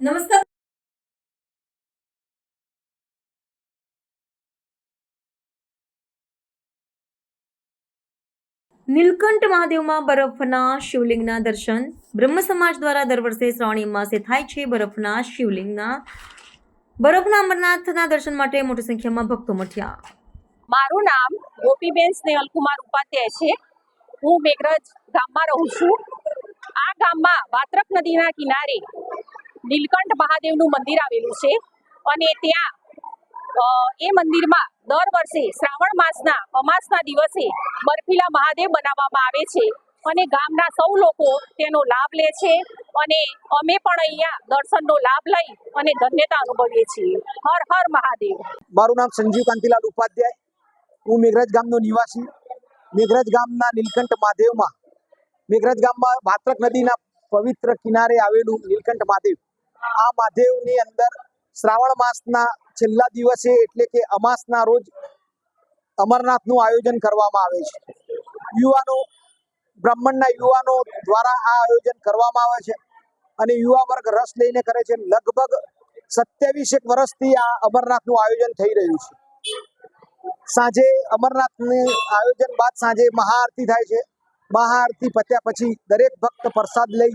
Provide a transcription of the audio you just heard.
નમસ્કાર. નીલકંઠ મહાદેવમાં બરફના શિવલિંગના દર્શન. બ્રહ્મ સમાજ દ્વારા દર વર્ષે શ્રાવણી માસે થાય છે બરફના શિવલિંગના. બરફના અમરનાથના દર્શન માટે મોટી સંખ્યામાં ભક્તો મઠ્યા. મારું નામ ગોપીબેન સ્નેહલકુમાર ઉપાધ્યાય છે. હું મેઘરજ ગામમાં રહું છું. આ ગામમાં વાત્રક નદીના કિનારે નીલકંઠ મહાદેવનું મંદિર આવેલું છે. અને ત્યાં એ મંદિરમાં દર વર્ષે શ્રાવણ માસના, અમાસના દિવસે બર્ફીલા મહાદેવ બનાવવામાં આવે છે. અને ગામના સૌ લોકો તેનો લાભ લે છે. અને અમે પણ અહીંયા દર્શનનો લાભ લઈ અને ધન્યતા અનુભવીએ છીએ. હર હર મહાદેવ. મારું નામ સંજીવ કાંતિલાલ ઉપાધ્યાય. હું મેઘરાજ ગામનો નિવાસી. મેઘરાજ ગામના નીલકંઠ મહાદેવમાં, મેઘરાજ ગામમાં ભાત્રક નદીના પવિત્ર કિનારે આવેલું નીલકંઠ મહાદેવ. આ મહાદેવની અંદર શ્રાવણ માસના છેલ્લા દિવસે એટલે કે અમાસના રોજ અમરનાથનું આયોજન કરવામાં આવે છે. યુવાનો, બ્રાહ્મણના યુવાનો દ્વારા આ આયોજન કરવામાં આવે છે અને યુવા વર્ગ રસ લઈને કરે છે. લગભગ સત્યાવીસેક વર્ષથી આ અમરનાથનું આયોજન થઈ રહ્યું છે. સાંજે અમરનાથનું આયોજન બાદ સાંજે મહાઆરતી થાય છે. મહાઆરતી પત્યા પછી દરેક ભક્ત પ્રસાદ લઈ